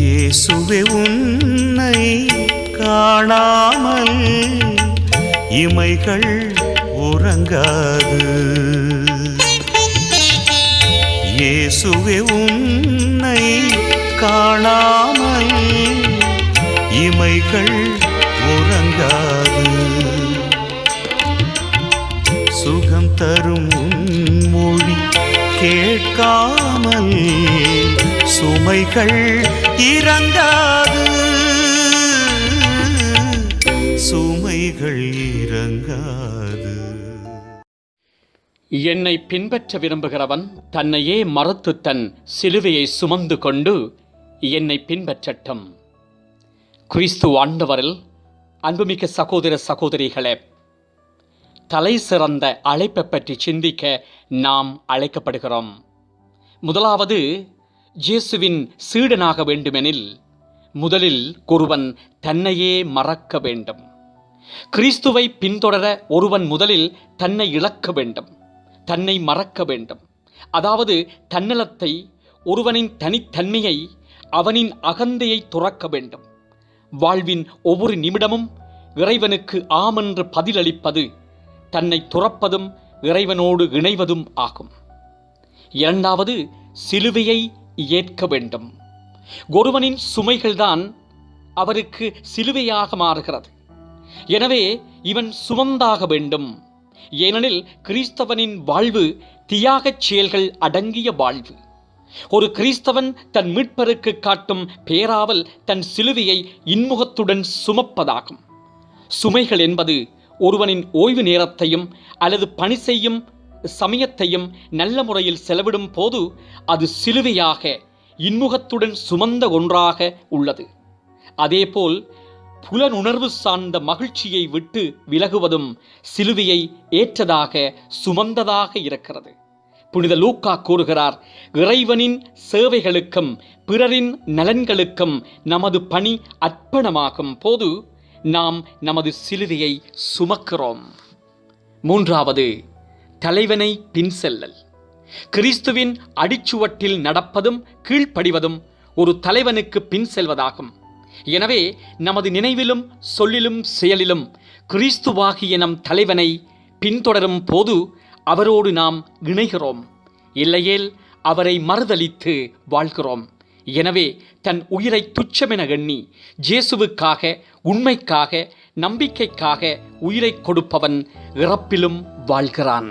இயேசுவே உன்னை காணாமல் இமைகள் உறங்காது. இயேசுவே உன்னை காணாமல் இமைகள் உறங்காது. சுகம் தரும் மொழி கேட்காமல் சுமைகள் இறங்காது சுமைகள் இறங்காது என்னை பின்பற்ற விரும்புகிறவன் தன்னையே மறுத்து தன் சிலுவையை சுமந்து கொண்டு என்னை பின்பற்றட்டும். கிறிஸ்து ஆண்டவரில் அன்புமிக்க சகோதர சகோதரிகளே தலை சிறந்த அழைப்பை பற்றி சிந்திக்க நாம் அழைக்கப்படுகிறோம். முதலாவது இயேசுவின் சீடனாக வேண்டுமெனில் முதலில் ஒருவன் தன்னையே மறக்க வேண்டும். கிறிஸ்துவை பின்தொடர ஒருவன் முதலில் தன்னை இழக்க வேண்டும். தன்னை மறக்க வேண்டும். அதாவது தன்னலத்தை ஒருவனின் தனித்தன்மையை அவனின் அகந்தையை துறக்க வேண்டும். வாழ்வின் ஒவ்வொரு நிமிடமும் இறைவனுக்கு ஆமென்று பதிலளிப்பது தன்னை துறப்பதும் இறைவனோடு இணைவதும் ஆகும். இரண்டாவது சிலுவையை ஏற்க வேண்டும். ஒருவனின் சுமைகள்தான் அவருக்கு சிலுவையாக மாறுகிறது. எனவே இவன் சுமந்தாக வேண்டும். ஏனெனில் கிறிஸ்தவனின் வாழ்வு தியாகச் செயல்கள் அடங்கிய வாழ்வு. ஒரு கிறிஸ்தவன் தன் மீட்பருக்கு காட்டும் பேராவல் தன் சிலுவையை இன்முகத்துடன் சுமப்பதாகும். சுமைகள் என்பது ஒருவனின் ஓய்வு நேரத்தையும் அல்லது பணி செய்யும் சமயத்தையும் நல்ல முறையில் செலவிடும் போது அது சிலுவையாக இன்முகத்துடன் சுமந்த ஒன்றாக உள்ளது. அதேபோல் புலனுணர்வு சார்ந்த மகிழ்ச்சியை விட்டு விலகுவதும் சிலுவையை ஏற்றதாக சுமந்ததாக இருக்கிறது. புனித லூக்கா கூறுகிறார் இறைவனின் சேவைகளுக்கும் பிறரின் நலன்களுக்கும் நமது பணி அர்ப்பணமாகும் போது நாம் நமது சிலுவையை சுமக்கிறோம். மூன்றாவது தலைவனை பின் செல்லல் கிறிஸ்துவின் அடிச்சுவட்டில் நடப்பதும் கீழ்ப்படிவதும் ஒரு தலைவனுக்கு பின் செல்வதாகும் எனவே நமது நினைவிலும் சொல்லிலும் செயலிலும் கிறிஸ்துவாகிய நம் தலைவனை பின்தொடரும் போது அவரோடு நாம் இணைகிறோம். இல்லையேல் அவரை மறுதலித்து வாழ்கிறோம். எனவே தன் உயிரை துச்சமென எண்ணி ஜேசுவுக்காக உண்மைக்காக நம்பிக்கைக்காக உயிரை கொடுப்பவன் இறப்பிலும் வாழ்கிறான்.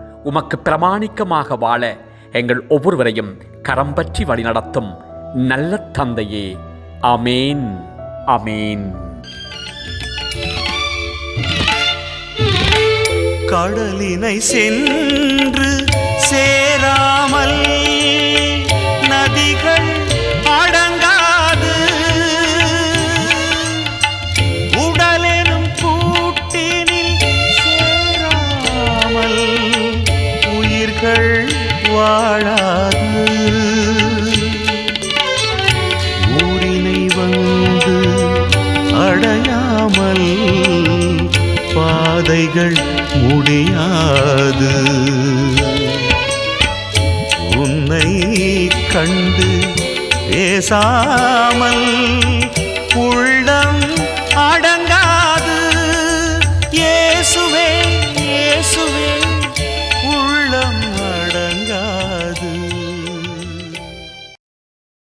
உமக்கு பிரமாணிக்கமாக வாழ எங்கள் ஒவ்வொருவரையும் கரம் பற்றி வழிநடத்தும் நல்ல தந்தையே. அமேன் அமேன் கடலினை சென்று சேராமல் உயிர்கள் வாழாது. ஊரினை வந்து அடையாமல் பாதைகள் முடியாது. உன்னை கண்டு பேசாமல்